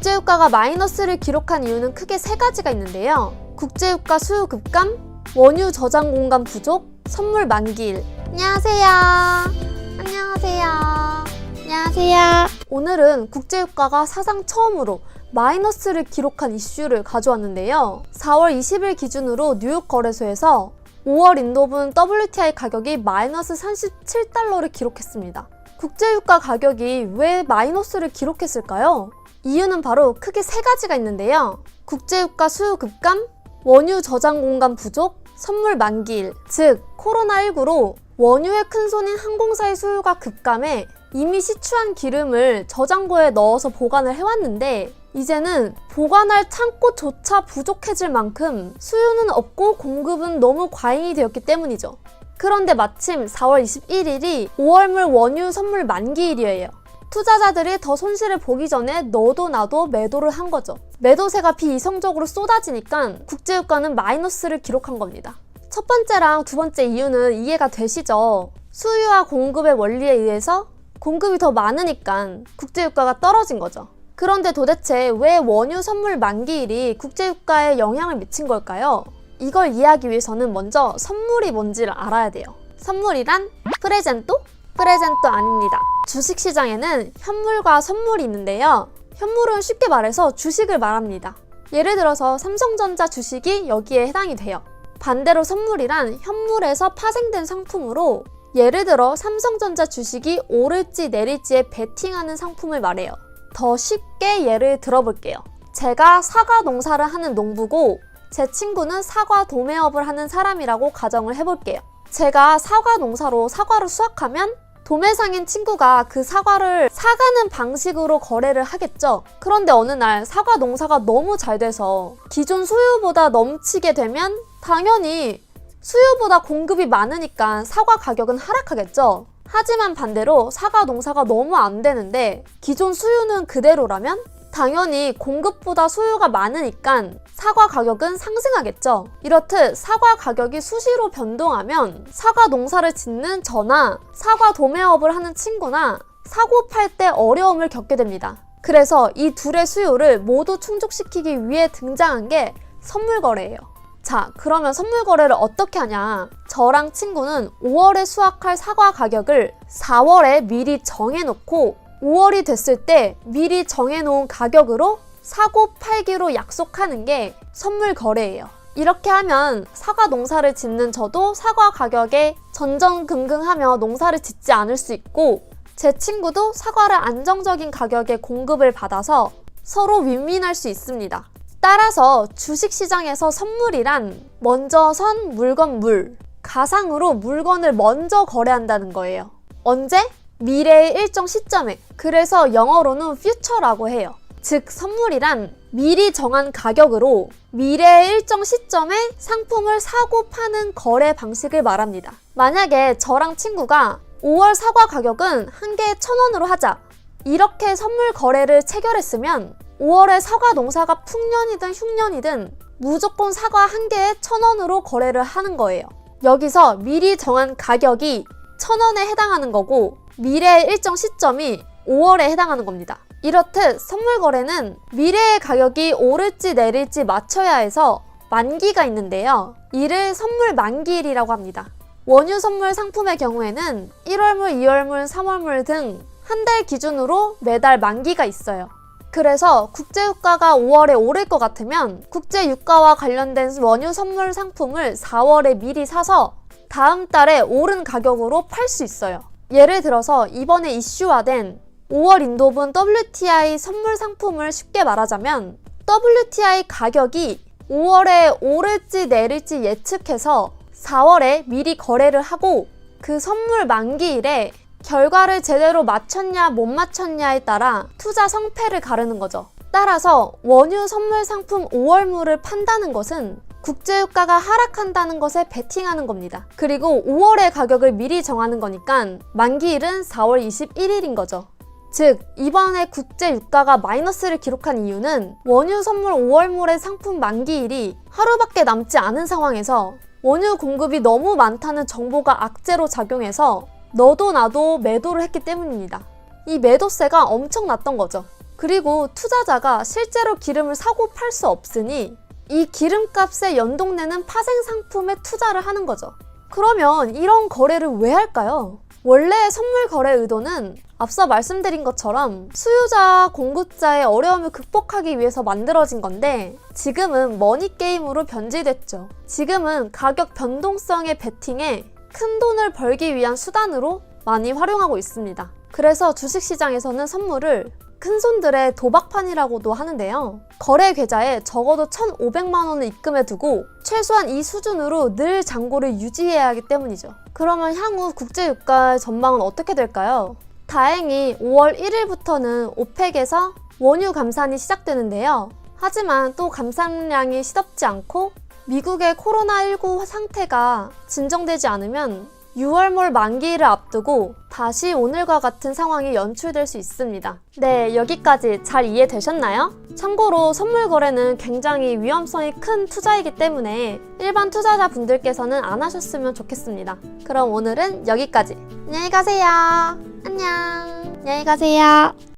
국제유가가 마이너스를 기록한 이유는 크게 세 가지가 있는데요. 국제유가 수요 급감, 원유 저장 공간 부족, 선물 만기일. 안녕하세요. 안녕하세요. 안녕하세요. 오늘은 국제유가가 사상 처음으로 마이너스를 기록한 이슈를 가져왔는데요. 4월 20일 기준으로 뉴욕 거래소에서 5월 인도분 WTI 가격이 마이너스 37달러를 기록했습니다. 국제유가 가격이 왜 마이너스를 기록했을까요? 이유는 바로 크게 세 가지가 있는데요. 국제유가 수요 급감, 원유 저장 공간 부족, 선물 만기일, 즉 코로나19로 원유의 큰손인 항공사의 수요가 급감해 이미 시추한 기름을 저장고에 넣어서 보관을 해왔는데 이제는 보관할 창고조차 부족해질 만큼 수요는 없고 공급은 너무 과잉이 되었기 때문이죠. 그런데 마침 4월 21일이 5월물 원유 선물 만기일이에요. 투자자들이 더 손실을 보기 전에 너도 나도 매도를 한 거죠. 매도세가 비이성적으로 쏟아지니까 국제유가는 마이너스를 기록한 겁니다. 첫 번째랑 두 번째 이유는 이해가 되시죠? 수요와 공급의 원리에 의해서 공급이 더 많으니까 국제유가가 떨어진 거죠. 그런데 도대체 왜 원유 선물 만기일이 국제유가에 영향을 미친 걸까요? 이걸 이해하기 위해서는 먼저 선물이 뭔지를 알아야 돼요. 선물이란 프레젠토? 프레젠토 아닙니다. 주식시장에는 현물과 선물이 있는데요. 현물은 쉽게 말해서 주식을 말합니다. 예를 들어서 삼성전자 주식이 여기에 해당이 돼요. 반대로 선물이란 현물에서 파생된 상품으로 예를 들어 삼성전자 주식이 오를지 내릴지에 베팅하는 상품을 말해요. 더 쉽게 예를 들어볼게요. 제가 사과 농사를 하는 농부고 제 친구는 사과 도매업을 하는 사람이라고 가정을 해볼게요. 제가 사과 농사로 사과를 수확하면 도매상인 친구가 그 사과를 사가는 방식으로 거래를 하겠죠. 그런데 어느 날 사과 농사가 너무 잘 돼서 기존 수요보다 넘치게 되면 당연히 수요보다 공급이 많으니까 사과 가격은 하락하겠죠. 하지만 반대로 사과 농사가 너무 안 되는데 기존 수요는 그대로라면 당연히 공급보다 수요가 많으니까 사과 가격은 상승하겠죠. 이렇듯 사과 가격이 수시로 변동하면 사과 농사를 짓는 저나 사과 도매업을 하는 친구나 사고 팔 때 어려움을 겪게 됩니다. 그래서 이 둘의 수요를 모두 충족시키기 위해 등장한 게 선물 거래예요. 자, 그러면 선물 거래를 어떻게 하냐? 저랑 친구는 5월에 수확할 사과 가격을 4월에 미리 정해놓고 5월이 됐을 때 미리 정해놓은 가격으로 사고 팔기로 약속하는 게 선물 거래예요. 이렇게 하면 사과 농사를 짓는 저도 사과 가격에 전전긍긍하며 농사를 짓지 않을 수 있고 제 친구도 사과를 안정적인 가격에 공급을 받아서 서로 윈윈할 수 있습니다. 따라서 주식시장에서 선물이란 먼저 선 물건 물, 가상으로 물건을 먼저 거래한다는 거예요. 언제? 미래의 일정 시점에. 그래서 영어로는 future라고 해요. 즉, 선물이란 미리 정한 가격으로 미래의 일정 시점에 상품을 사고 파는 거래 방식을 말합니다. 만약에 저랑 친구가 5월 사과 가격은 한 개에 천 원으로 하자. 이렇게 선물 거래를 체결했으면 5월에 사과 농사가 풍년이든 흉년이든 무조건 사과 한 개에 천 원으로 거래를 하는 거예요. 여기서 미리 정한 가격이 천 원에 해당하는 거고 미래의 일정 시점이 5월에 해당하는 겁니다. 이렇듯 선물 거래는 미래의 가격이 오를지 내릴지 맞춰야 해서 만기가 있는데요. 이를 선물 만기일이라고 합니다. 원유 선물 상품의 경우에는 1월물, 2월물, 3월물 등 한 달 기준으로 매달 만기가 있어요. 그래서 국제유가가 5월에 오를 것 같으면 국제유가와 관련된 원유 선물 상품을 4월에 미리 사서 다음 달에 오른 가격으로 팔 수 있어요. 예를 들어서 이번에 이슈화된 5월 인도분 WTI 선물 상품을 쉽게 말하자면 WTI 가격이 5월에 오를지 내릴지 예측해서 4월에 미리 거래를 하고 그 선물 만기일에 결과를 제대로 맞췄냐 못 맞췄냐에 따라 투자 성패를 가르는 거죠. 따라서 원유 선물 상품 5월물을 판다는 것은 국제유가가 하락한다는 것에 베팅하는 겁니다. 그리고 5월의 가격을 미리 정하는 거니까 만기일은 4월 21일인 거죠. 즉, 이번에 국제 유가가 마이너스를 기록한 이유는 원유 선물 5월물의 상품 만기일이 하루밖에 남지 않은 상황에서 원유 공급이 너무 많다는 정보가 악재로 작용해서 너도 나도 매도를 했기 때문입니다. 이 매도세가 엄청 났던 거죠. 그리고 투자자가 실제로 기름을 사고 팔 수 없으니 이 기름값에 연동되는 파생 상품에 투자를 하는 거죠. 그러면 이런 거래를 왜 할까요? 원래 선물 거래 의도는 앞서 말씀드린 것처럼 수요자, 공급자의 어려움을 극복하기 위해서 만들어진 건데 지금은 머니 게임으로 변질됐죠. 지금은 가격 변동성의 베팅에 큰 돈을 벌기 위한 수단으로 많이 활용하고 있습니다. 그래서 주식시장에서는 선물을 큰손들의 도박판이라고도 하는데요. 거래 계좌에 적어도 1,500만 원을 입금해 두고 최소한 이 수준으로 늘 잔고를 유지해야 하기 때문이죠. 그러면 향후 국제유가 전망은 어떻게 될까요? 다행히 5월 1일부터는 오펙에서 원유 감산이 시작되는데요. 하지만 또 감산량이 시덥지 않고 미국의 코로나19 상태가 진정되지 않으면 6월몰 만기를 앞두고 다시 오늘과 같은 상황이 연출될 수 있습니다. 네, 여기까지 잘 이해되셨나요? 참고로 선물 거래는 굉장히 위험성이 큰 투자이기 때문에 일반 투자자분들께서는 안 하셨으면 좋겠습니다. 그럼 오늘은 여기까지. 안녕히 가세요. 안녕. 안녕히 가세요.